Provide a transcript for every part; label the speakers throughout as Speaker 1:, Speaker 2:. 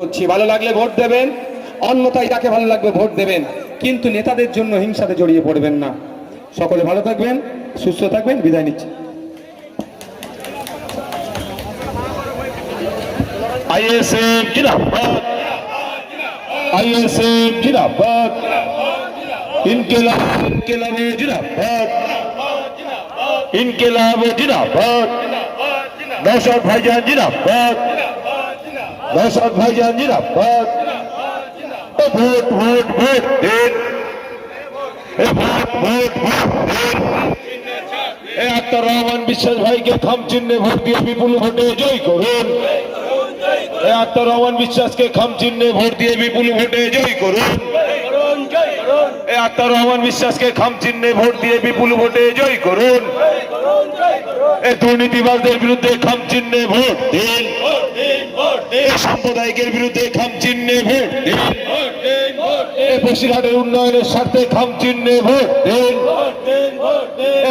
Speaker 1: করছি। ভালো লাগলে ভোট দেবেন, অন্যথায় যাকে ভালো লাগবে ভোট দেবেন। কিন্তু নেতাদের জন্য হিংসাতে জড়িয়ে পড়বেন না। সকলে ভালো থাকবেন, সুস্থ থাকবেন, বিদায় নিচ্ছি।
Speaker 2: আইএসএফ জিন্দাবাদ। আইএসএফ জিন্দাবাদ। ইনকিলাব ইনকিলাব জিন্দাবাদ। ইনকিলাব, জিন্দাবাদ। নৌশাদ ভাইজান, জিন্দাবাদ। নৌশাদ ভাইজান ও ভোট ভোট ভোট, দিন। ভোট ভোট ভোট এ আক্তার রহমান বিশ্বাস ভাইকে খাম চিহ্নে ভোট দিয়ে বিপুল ভোটে জয় করুন। এ আক্তার রহমান বিশ্বাসকে খাম চিহ্নে ভোট দিয়ে বিপুল ভোটে জয় করুন। এ আক্তার রহমান বিশ্বাসকে খাম চিহ্নে ভোট দিয়ে বিপুল ভোটে জয় করুন। এ দুর্নীতিবাজদের বিরুদ্ধে খাম চিহ্নে ভোট দিন। সাম্প্রদায়িকের বিরুদ্ধে খাম ভোট। দিন বসিরহাটের উন্নয়নের স্বার্থে খাম ভোট। দিন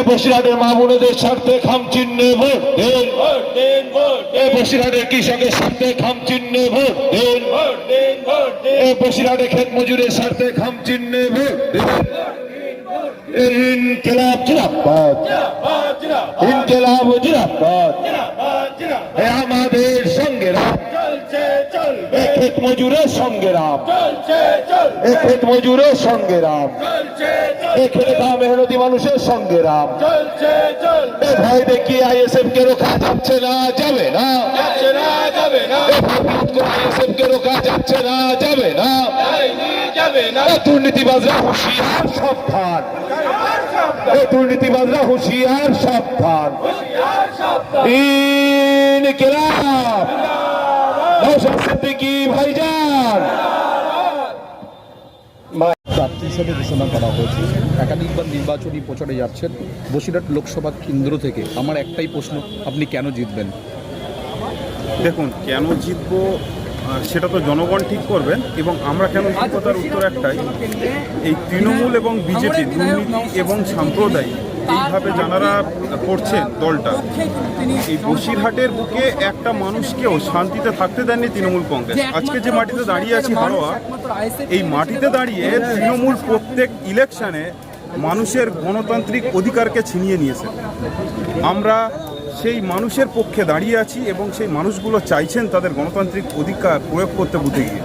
Speaker 2: বসিরহাটের মা বোনেদের স্বার্থে খাম ভোট। দিন বসিরহাটের কৃষকের স্বার্থে খাম ভোট। দিন এ বসিরহাটের ক্ষেত মজুরের স্বার্থে খাম চিহ্নে ভোট। দিন আমাদের এ ক্ষেত মজুরের সঙ্গে রাম। এ ক্ষেত মজুরের সঙ্গে রাম। এ খেটে খাওয়া মেহনতি মানুষের সঙ্গে রাম। এ ভয় দেখিয়ে আইএসএফ কে রোকা যাচ্ছে না যাবে না। আইএসএফ কে রোকা যাচ্ছে না যাবে না। দুর্নীতিবাজরা হুঁশিয়ার সাবধান। দুর্নীতিবাজরা হুঁশিয়ার সাবধান। ইনকিলাব। নৌশাদ সিদ্দিকী ভাইজান?
Speaker 3: প্রার্থী হিসেবে ঘোষণা করা হয়েছে। একাধিকবার নির্বাচনী প্রচারে যাচ্ছেন। বসিরহাট লোকসভা কেন্দ্র থেকে। আমার একটাই প্রশ্ন আপনি কেন জিতবেন?
Speaker 4: দেখুন কেন জিতবো সেটা তো জনগণ ঠিক করবেন এবং আমরা কেন জিতবো তার উত্তর একটাই। এই তৃণমূল এবং বিজেপি দুর্নীতি এবং সাম্প্রদায়িক এইভাবে যারা করছেন দলটা। এই বসিরহাটের বুকে একটা মানুষকেও শান্তিতে থাকতে দেননি তৃণমূল কংগ্রেস। আজকে যে মাটিতে দাঁড়িয়ে আছি হারোয়া এই মাটিতে দাঁড়িয়ে তৃণমূল প্রত্যেক ইলেকশনে মানুষের গণতান্ত্রিক অধিকারকে ছিনিয়ে নিয়েছে। আমরা সেই মানুষের পক্ষে দাঁড়িয়ে আছি এবং সেই মানুষগুলো চাইছেন তাদের গণতান্ত্রিক অধিকার প্রয়োগ করতে বুঝে গিয়ে।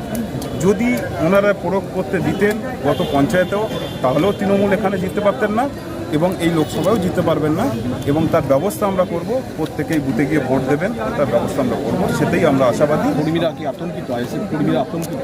Speaker 4: যদি ওনারা প্রয়োগ করতে দিতেন গত পঞ্চায়েতেও তাহলেও তৃণমূল এখানে জিততে পারতেন না। এবং এই লোকসভাও জিততে পারবেন না এবং তার ব্যবস্থা আমরা করব। প্রত্যেকেই বুথে গিয়ে ভোট দেবেন, তার ব্যবস্থা আমরা করব, সেটাই আমরা আশাবাদী।
Speaker 3: কর্মীরা কি আতঙ্কিত? আইএসএফ কর্মীরা আতঙ্কিত?